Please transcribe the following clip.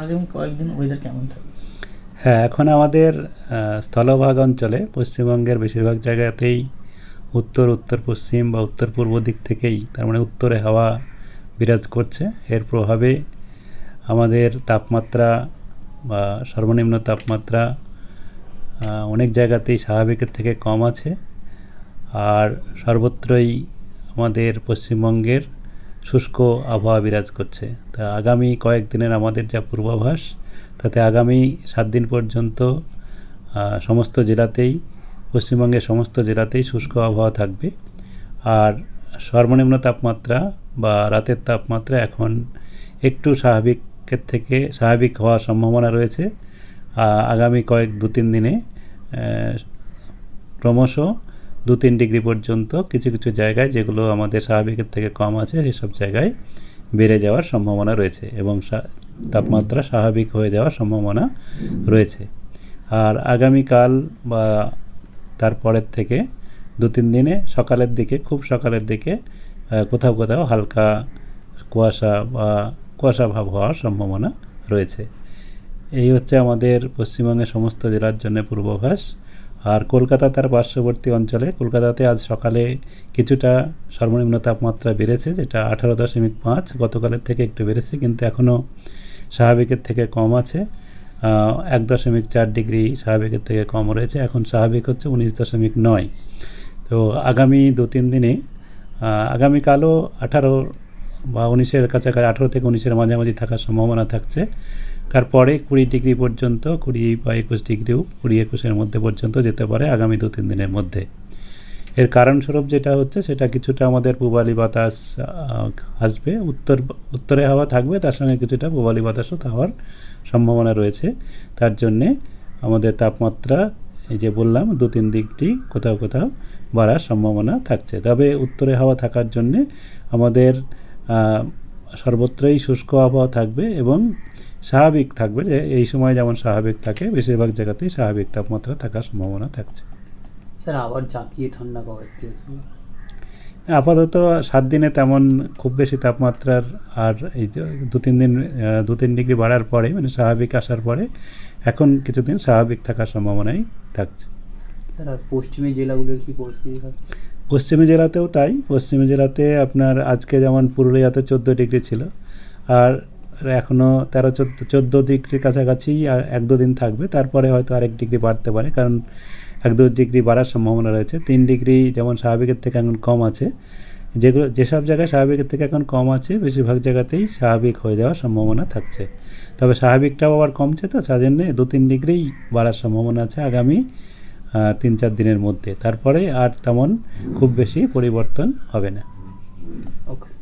আগামী কয়েকদিন ওয়েদার কেমন থাকবে? হ্যাঁ এখন আমাদের স্থলভাগ অঞ্চলে পশ্চিমবঙ্গের বেশিরভাগ জায়গাতেই উত্তর উত্তর পশ্চিম বা উত্তর পূর্ব দিক থেকেই তার মানে উত্তরে হাওয়া বিরাজ করছে। এর প্রভাবে আমাদের তাপমাত্রা বা সর্বনিম্ন তাপমাত্রা অনেক জায়গাতেই স্বাভাবিকের থেকে কম আছে। আর সর্বত্রই আমাদের পশ্চিমবঙ্গের শুষ্ক আবহাওয়া বিরাজ করছে। তা আগামী কয়েকদিনের আমাদের যা পূর্বাভাস, তাতে আগামী সাত দিন পর্যন্ত সমস্ত জেলাতেই, পশ্চিমবঙ্গের সমস্ত জেলাতেই শুষ্ক আবহাওয়া থাকবে। আর সর্বনিম্ন তাপমাত্রা বা রাতের তাপমাত্রা এখন একটু স্বাভাবিকের থেকে স্বাভাবিক হওয়ার সম্ভাবনা রয়েছে। আগামী কয়েক দু তিন দিনে ক্রমশ দু তিন ডিগ্রি পর্যন্ত কিছু কিছু জায়গায় যেগুলো আমাদের স্বাভাবিকের থেকে কম আছে, সেসব জায়গায় বেড়ে যাওয়ার সম্ভাবনা রয়েছে এবং তাপমাত্রা স্বাভাবিক হয়ে যাওয়ার সম্ভাবনা রয়েছে। আর আগামীকাল বা তারপরের থেকে দু তিন দিনে সকালের দিকে, খুব সকালের দিকে কোথাও কোথাও হালকা কুয়াশা বা কুয়াশা ভাব হওয়ার সম্ভাবনা রয়েছে। এই হচ্ছে আমাদের পশ্চিমবঙ্গের সমস্ত জেলার জন্য পূর্বাভাস। আর কলকাতা তার পার্শ্ববর্তী অঞ্চলে, কলকাতাতে আজ সকালে কিছুটা সর্বনিম্ন তাপমাত্রা বেড়েছে, যেটা আঠারো দশমিক পাঁচ, গতকালের থেকে একটু বেড়েছে, কিন্তু এখনও স্বাভাবিকের থেকে কম আছে। এক দশমিক চার ডিগ্রি স্বাভাবিকের থেকে কম রয়েছে, এখন স্বাভাবিক হচ্ছে উনিশ দশমিক নয়। তো আগামী দু তিন দিনে আগামীকালও আঠারো বা উনিশের কাছাকাছি, আঠেরো থেকে উনিশের মাঝামাঝি থাকার সম্ভাবনা থাকছে। তারপরে কুড়ি ডিগ্রি পর্যন্ত, কুড়ি বা একুশ ডিগ্রিও কুড়ি একুশের মধ্যে পর্যন্ত যেতে পারে আগামী দু তিন দিনের মধ্যে। এর কারণস্বরূপ যেটা হচ্ছে, সেটা কিছুটা আমাদের পূবালি বাতাস আসবে। উত্তর, উত্তরে হাওয়া থাকবে, তার সঙ্গে কিছুটা পূবালি বাতাসও হওয়ার সম্ভাবনা রয়েছে। তার জন্যে আমাদের তাপমাত্রা, এই যে বললাম, দু তিন দিকটি কোথাও কোথাও বাড়ার সম্ভাবনা থাকছে। তবে উত্তরে হাওয়া থাকার জন্যে আমাদের সর্বত্রই শুষ্ক আবহাওয়া থাকবে এবং স্বাভাবিক থাকবে যে এই সময় যেমন স্বাভাবিক থাকে বেশিরভাগ জায়গাতেই স্বাভাবিক তাপমাত্রা থাকার সম্ভাবনা থাকছে। স্যার আবার জাঁকিয়ে ঠান্ডা কবে আপাতত সাত দিনে তেমন খুব বেশি তাপমাত্রার আর এই যে দু তিন দিন দু তিন ডিগ্রি বাড়ার পরে মানে স্বাভাবিক আসার পরে এখন কিছুদিন স্বাভাবিক থাকার সম্ভাবনাই থাকছে। স্যার আর পশ্চিমী জেলাগুলোর কি পরিস্থিতি থাকছে পশ্চিমী জেলাতেও তাই। পশ্চিমী জেলাতে আপনার আজকে যেমন পুরুলিয়াতে চোদ্দ ডিগ্রি ছিল, আর এখনও তেরো, চোদ্দ চোদ্দ ডিগ্রির কাছাকাছি এক দু দিন থাকবে। তারপরে হয়তো আরেক ডিগ্রি বাড়তে পারে, কারণ এক দু ডিগ্রি বাড়ার সম্ভাবনা রয়েছে। তিন ডিগ্রি যেমন স্বাভাবিকের থেকে এখন কম আছে। যেগুলো, যেসব জায়গায় স্বাভাবিকের থেকে এখন কম আছে, বেশিরভাগ জায়গাতেই স্বাভাবিক হয়ে যাওয়ার সম্ভাবনা থাকছে। তবে স্বাভাবিকটাও আবার কমছে তো তার জন্যে দু তিন ডিগ্রিই বাড়ার সম্ভাবনা আছে আগামী তিন চার দিনের মধ্যে। তারপরে আর তেমন খুব বেশি পরিবর্তন হবে না। ওকে